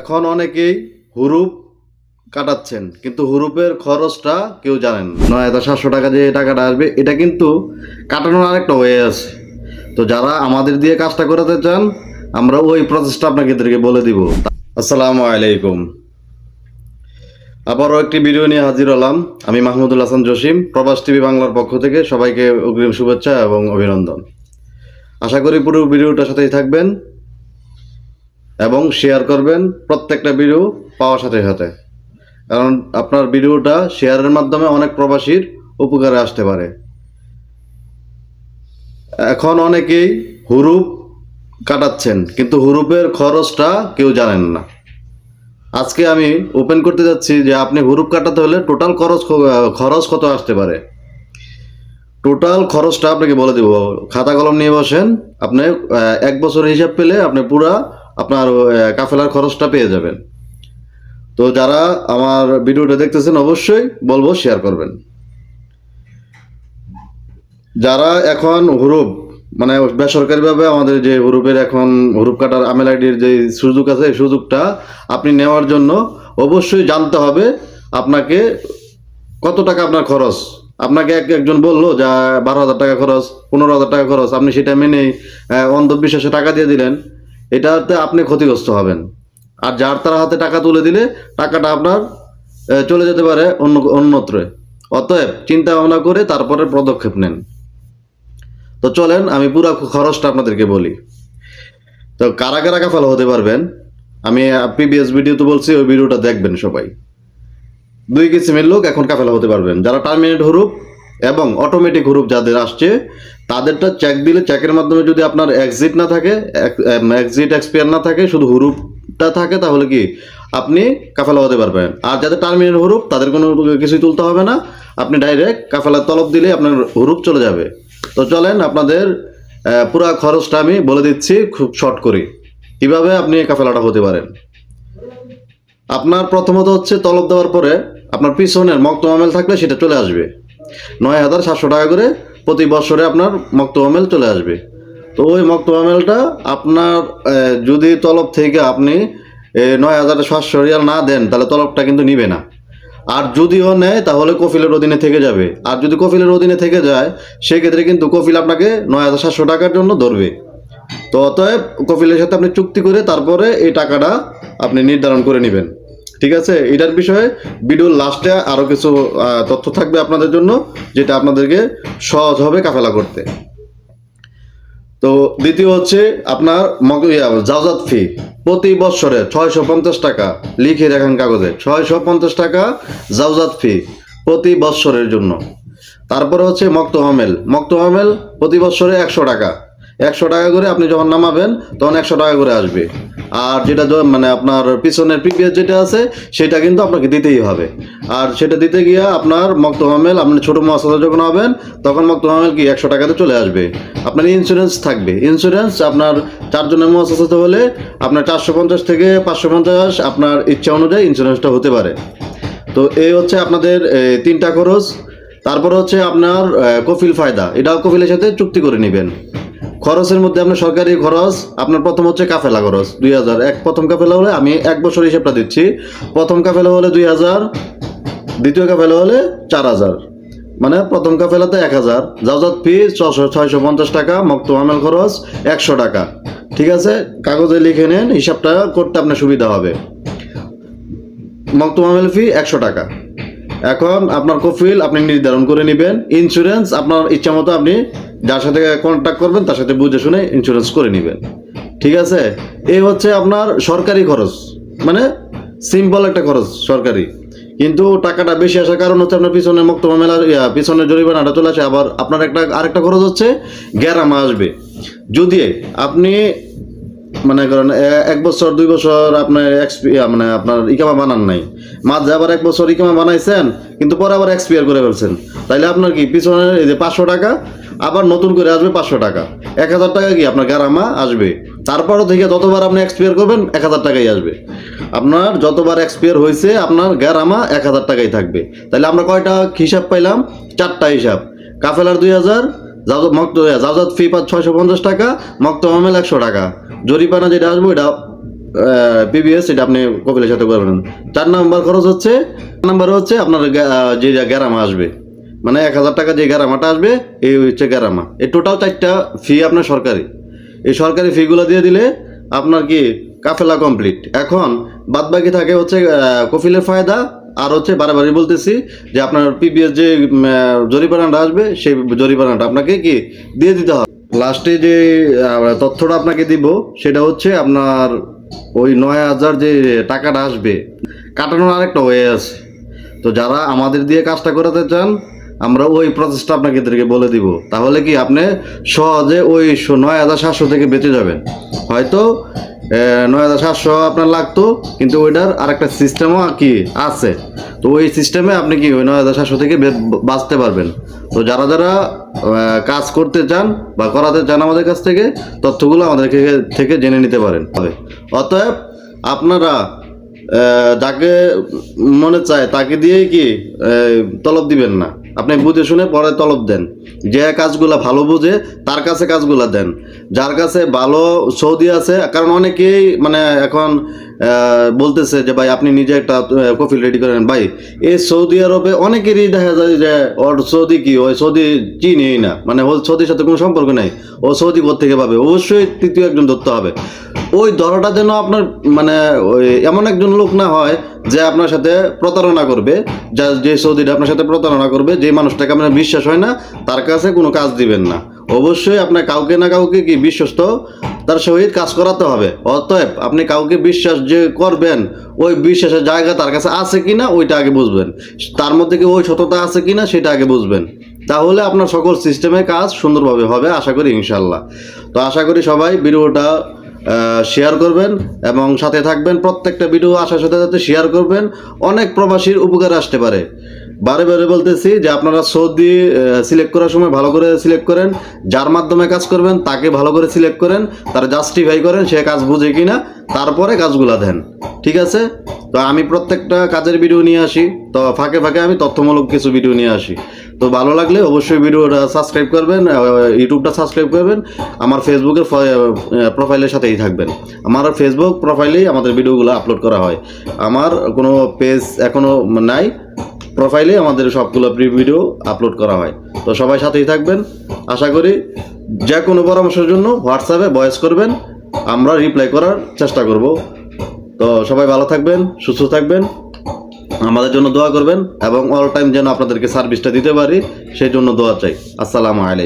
এখন অনেকেই হুরুপ কাটাচ্ছেন, কিন্তু হুরুপের খরচটা কেউ জানেন। নয় হাজার সাতশো টাকা যে টাকাটা আসবে, এটা কিন্তু কাটানোর আরেকটা ওয়ে আছে। তো যারা আমাদের দিয়ে কাজটা করাতে চান, আমরা ওই প্রসেসটা আপনাদেরকে বলে দিব। আসসালামু আলাইকুম। আবারও একটি ভিডিও নিয়ে হাজির হলাম। আমি মাহমুদুল হাসান জসিম, প্রবাস টিভি বাংলার পক্ষ থেকে সবাইকে অগ্রিম শুভেচ্ছা এবং অভিনন্দন। আশা করি পুরো ভিডিওটার সাথেই থাকবেন। এবং শেয়ার করবেন প্রত্যেকটা ভিডিও পাওয়ার সাথে সাথে। কারণ আপনার ভিডিওটা শেয়ারের মাধ্যমে অনেক প্রবাসীর উপকারে আসতে পারে। এখন অনেকেই হুরুপ কাটাচ্ছেন, কিন্তু হুরুপের খরচটা কেউ জানেন না। আজকে আমি ওপেন করতে যাচ্ছি যে আপনি হুরুপ কাটাতে হলে টোটাল খরচ খরচ কত আসতে পারে? টোটাল খরচটা আপনাকে বলে দেবো। খাতা কলম নিয়ে বসেন, আপনি এক বছরের হিসাব পেলে আপনি পুরা আপনার কাফেলার খরচটা পেয়ে যাবেন। তো যারা আমার ভিডিওটা দেখতেছেন, অবশ্যই বলব শেয়ার করবেন। যারা এখন হুরুপ মানে বেসরকারিভাবে আমাদের যে হুরুপের এখন হুরুপ কাটার আমেল আইডির যে সুযোগ আছে, এই সুযোগটা আপনি নেওয়ার জন্য অবশ্যই জানতে হবে আপনাকে কত টাকা আপনার খরচ। আপনাকে এক, একজন বলল যা, বারো হাজার টাকা খরচ, পনেরো হাজার টাকা খরচ, আপনি সেটা মেনেই অন্ধবিশ্বাসে টাকা দিয়ে দিলেন। এটাতে আপনি ক্ষতিগ্রস্ত হবেন। আর যার তার হাতে টাকা তুলে দিলে টাকাটা আপনার চলে যেতে পারে অন্য, অন্যত্রে। অতএব চিন্তা ভাবনা করে তারপরে পদক্ষেপ নেন। তো চলেন, আমি পুরো খরচটা আপনাদেরকে বলি। তো কারা কারা কাফালা হতে পারবেন। আমি প্রিভিয়াস ভিডিওতে বলছি, ওই ভিডিওটা দেখবেন সবাই। দুই কিসিমের লোক এখন কাফেলা হতে পারবেন। যারা টার্মিনেট হুরুপ এবং অটোমেটিক হুরুপ যাদের আসছে তাদেরটা চেক দিলে চেকের মাধ্যমে যদি আপনার এক্সিট না থাকে এক্সিট এক্সপায়ার না থাকে, শুধু হুরুপটা থাকে, তাহলে কি আপনি কাফেলা হতে পারবেন। আর যাদের টার্মিনেট হুরুপ, তাদের কোনো কিছুই তুলতে হবে না। আপনি ডাইরেক্ট কাফেলা তলব দিলে আপনার হুরুপ চলে যাবে। তো চলেন আপনাদের পুরা খরচটা আমি বলে দিচ্ছি খুব শর্ট করি। কীভাবে আপনি কাফেলাটা হতে পারেন? আপনার প্রথমত হচ্ছে তলব দেওয়ার পরে আপনার পিছনের মক্তমামেল থাকলে সেটা চলে আসবে। নয় হাজার সাতশো টাকা করে প্রতি বছরে আপনার মক্তমামেল চলে আসবে। তো ওই মক্তমামেলটা আপনার যদি তলব থেকে আপনি নয় হাজার সাতশো রিয়াল না দেন, তাহলে তলবটা কিন্তু নিবে না। আর যদিও নেয়, তাহলে কফিলের অধীনে থেকে যাবে। আর যদি কফিলের অধীনে থেকে যায়, সেক্ষেত্রে কিন্তু কফিল আপনাকে নয় হাজার সাতশো টাকার জন্য ধরবে। তো অতএব কফিলের সাথে আপনি চুক্তি করে তারপরে এই টাকাটা আপনি নির্ধারণ করে নেবেন। ঠিক আছে? এটার বিষয়ে ভিডিওর লাস্টে আরও কিছু তথ্য থাকবে আপনাদের জন্য, যেটা আপনাদেরকে সহজ হবে কাফেলা করতে। তো দ্বিতীয় হচ্ছে আপনার জাওজাত ফি প্রতি বছরে ছয়শো পঞ্চাশ টাকা লিখে রাখেন কাগজে। ছয়শো পঞ্চাশ টাকা জাওজাত ফি প্রতি বছরের জন্য। তারপরে হচ্ছে মক্ত হামেল। মক্ত হামেল প্রতি বছরে একশো টাকা। একশো টাকা করে আপনি যখন নামাবেন, তখন একশো টাকা করে আসবে। আর যেটা মানে আপনার পিছনের প্রিভিয়াস যেটা আছে, সেটা কিন্তু আপনাকে দিতেই হবে। আর সেটা দিতে গিয়ে আপনার মক্ত হামেল আপনি ছোটো মহাসাদা যখন হবেন, তখন মক্ত হামেল কি একশো টাকাতে চলে আসবে। আপনার ইন্স্যুরেন্স থাকবে। ইন্স্যুরেন্স আপনার চারজনের মহাসাদাতে হলে আপনার চারশো পঞ্চাশ থেকে পাঁচশো পঞ্চাশ আপনার ইচ্ছা অনুযায়ী ইন্স্যুরেন্সটা হতে পারে। তো এই হচ্ছে আপনাদের তিনটা খরচ। তারপর হচ্ছে আপনার কফিল ফায়দা। এটাও কফিলের সাথে চুক্তি করে নেবেন। খরচের মধ্যে আপনার সরকারি খরচ, আপনার প্রথম হচ্ছে কাফেলা খরচ, দুই হাজার। এক, প্রথম কাফেলা হলে আমি এক বছর হিসেবটা দিচ্ছি। প্রথম কাফেলা হলে দুই হাজার, দ্বিতীয় কাফেলা হলে চার হাজার। মানে প্রথম কাফেলাতে এক হাজার। জাওজাত ফি ছশো ছয়শো পঞ্চাশ টাকা, মক্ত আমেল খরচ একশো টাকা। ঠিক আছে? কাগজে লিখে নেন, হিসাবটা করতে আপনার সুবিধা হবে। মক্তমামেল ফি একশো টাকা। এখন আপনার কফিল আপনি নির্ধারণ করে নেবেন। ইন্স্যুরেন্স আপনার ইচ্ছা মতো আপনি যার সাথে কন্ট্যাক্ট করবেন, তার সাথে বুঝে শুনে ইন্স্যুরেন্স করে নেবেন। ঠিক আছে? এই হচ্ছে আপনার সরকারি খরচ। মানে সিম্পল একটা খরচ সরকারি। কিন্তু টাকাটা বেশি আসার কারণ হচ্ছে আপনার পিছনে মক্তমা মেলার পিছনের জরিমানাটা চলে আসে। আবার আপনার একটা, আরেকটা খরচ হচ্ছে, গ্যারামা আসবে। যদি আপনি মানে করেন এক বছর, দুই বছর আপনার মানে আপনার ইকামা বানান নাই। মাঝে আবার এক বছর ইকামা বানাইছেন, কিন্তু পরে আবার এক্সপিয়ার করে ফেলছেন। তাইলে আপনার কি, পিছনে এই যে পাঁচশো টাকা, আবার নতুন করে আসবে পাঁচশো টাকা। এক হাজার টাকা কি আপনার গ্যারামা আসবে? তারপরও থেকে যতবার আপনি এক্সপিয়ার করবেন, এক হাজার টাকাই আসবে। আপনার যতবার এক্সপিয়ার হয়েছে আপনার গ্যারামা এক হাজার টাকাই থাকবে। তাহলে আমরা কয়টা হিসাব পাইলাম? চারটা হিসাব। কাফেলার দুই হাজার জাওজাত ফি পাঁচ ছয়শো পঞ্চাশ টাকা, মক্ত মামেল একশো টাকা। জরিপানা যেটা আসবে ওইটা পিবিএস এটা আপনি কপিলের সাথে করবেন। চার নাম্বার খরচ হচ্ছে, নাম্বার হচ্ছে আপনার যে গ্যারামা আসবে। মানে এক হাজার টাকা যে গ্যারামাটা আসবে, এই হচ্ছে গ্যারামা। এই টোটাল চারটা ফি আপনার সরকারি। এই সরকারি ফিগুলো দিয়ে দিলে আপনার কি, কাফেলা কমপ্লিট এখন বাদ বাকি থাকে হচ্ছে কফিলের ফায়দা, আর হচ্ছে বারবারই বলতেছি যে আপনার পিবিএস যে জরিমানাটা আসবে, সেই জরিমানাটা আপনাকে কি, দিয়ে দিতে হবে। লাস্টে যে তথ্যটা আপনাকে দিব, সেটা হচ্ছে আপনার ওই নয় হাজার যে টাকাটা আসবে, কাটানোর আরেকটা ওয়ে আছে। তো যারা আমাদের দিয়ে কাজটা করাতে চান আমরা ওই প্রসেসটা আপনাকে এদেরকে বলে দিব। তাহলে কি আপনি সহজে ওই নয় হাজার সাতশো থেকে বেঁচে যাবেন। হয়তো নয় হাজার সাতশো আপনার লাগতো, কিন্তু ওইটার আরেকটা সিস্টেমও কি আছে? তো ওই সিস্টেমে আপনি কি ওই নয় হাজার সাতশো থেকে বাঁচতে পারবেন। তো যারা যারা কাজ করতে চান বা করাতে চান আমাদের কাছ থেকে, তথ্যগুলো আমাদের থেকে- জেনে নিতে পারেন। অতএব আপনারা যাকে মনে চায় তাকে দিয়েই কি তলব দিবেন না। আপনি বুঝে শুনে পরে তলব দেন। যে কাজগুলা ভালো বুঝে, তার কাছে কাজগুলা দেন। যার কাছে ভালো সৌদি আছে, কারণ অনেকেই মানে এখন বলতেছে যে, ভাই, আপনি নিজে একটা কফি রেডি করেন। ভাই এই সৌদি আরবে অনেকেরই দেখা যায় যে, ওর সৌদি কি, ওই সৌদি চিনেই না। মানে ওই সৌদির সাথে কোনো সম্পর্ক নেই। ও সৌদি থেকে পাবে? অবশ্যই তৃতীয় একজন ধরতে হবে। ওই ধরাটা যেন আপনার মানে ওই এমন একজন লোক না হয় যে আপনার সাথে প্রতারণা করবে, যা যে সৌদিটা আপনার সাথে প্রতারণা করবে, যে মানুষটাকে আপনার বিশ্বাস হয় না, তার কাছে কোনো কাজ দিবেন না। অবশ্যই আপনার কাউকে না কাউকে কি বিশ্বস্ত, তার সহিত কাজ করাতে হবে। অতএব আপনি কাউকে বিশ্বাস যে করবেন, ওই বিশ্বাসের জায়গা তার কাছে আছে কি না ওইটা আগে বুঝবেন। তার মধ্যে কি ওই সততা আছে কি না সেটা আগে বুঝবেন। তাহলে আপনার সকল সিস্টেমে কাজ সুন্দরভাবে হবে, আশা করি ইনশাল্লাহ তো আশা করি সবাই ভিডিওটা শেয়ার করবেন এবং সাথে থাকবেন প্রত্যেকটা ভিডিও আসার সাথে সাথে শেয়ার করবেন। অনেক প্রবাসীর উপকার আসতে পারে। বারে বারে বলতেছি যে আপনারা সৌদি সিলেক্ট করার সময় ভালো করে সিলেক্ট করেন। যার মাধ্যমে কাজ করবেন, তাকে ভালো করে সিলেক্ট করেন, তারা জাস্টিফাই করেন সে কাজ বুঝে কিনা, তারপরে কাজগুলা দেন। ঠিক আছে? তো আমি প্রত্যেকটা কাজের ভিডিও নিয়ে আসি। তো ফাঁকে ফাঁকে আমি তথ্যমূলক কিছু ভিডিও নিয়ে আসি। তো ভালো লাগলে অবশ্যই ভিডিওটা সাবস্ক্রাইব করবেন ইউটিউবটা সাবস্ক্রাইব করবেন। আমার ফেসবুকের প্রোফাইলের সাথেই থাকবেন। আমার ফেসবুক প্রোফাইলেই আমাদের ভিডিওগুলো আপলোড করা হয়। আমার কোনো পেজ এখনও নাই। প্রোফাইলে আমাদের সবগুলো প্রি ভিডিও আপলোড করা হয়। তো সবাই সাথেই থাকবেন। আশা করি যে কোনো পরামর্শের জন্য হোয়াটসঅ্যাপে ভয়েস করবেন। আমরা রিপ্লাই করার চেষ্টা করব। তো সবাই ভালো থাকবেন, সুস্থ থাকবেন। আমাদের জন্য দোয়া করবেন এবং অল টাইম যেন আপনাদেরকে সার্ভিসটা দিতে পারি, সেই জন্য দোয়া চাই। আসসালামু আলাইকুম।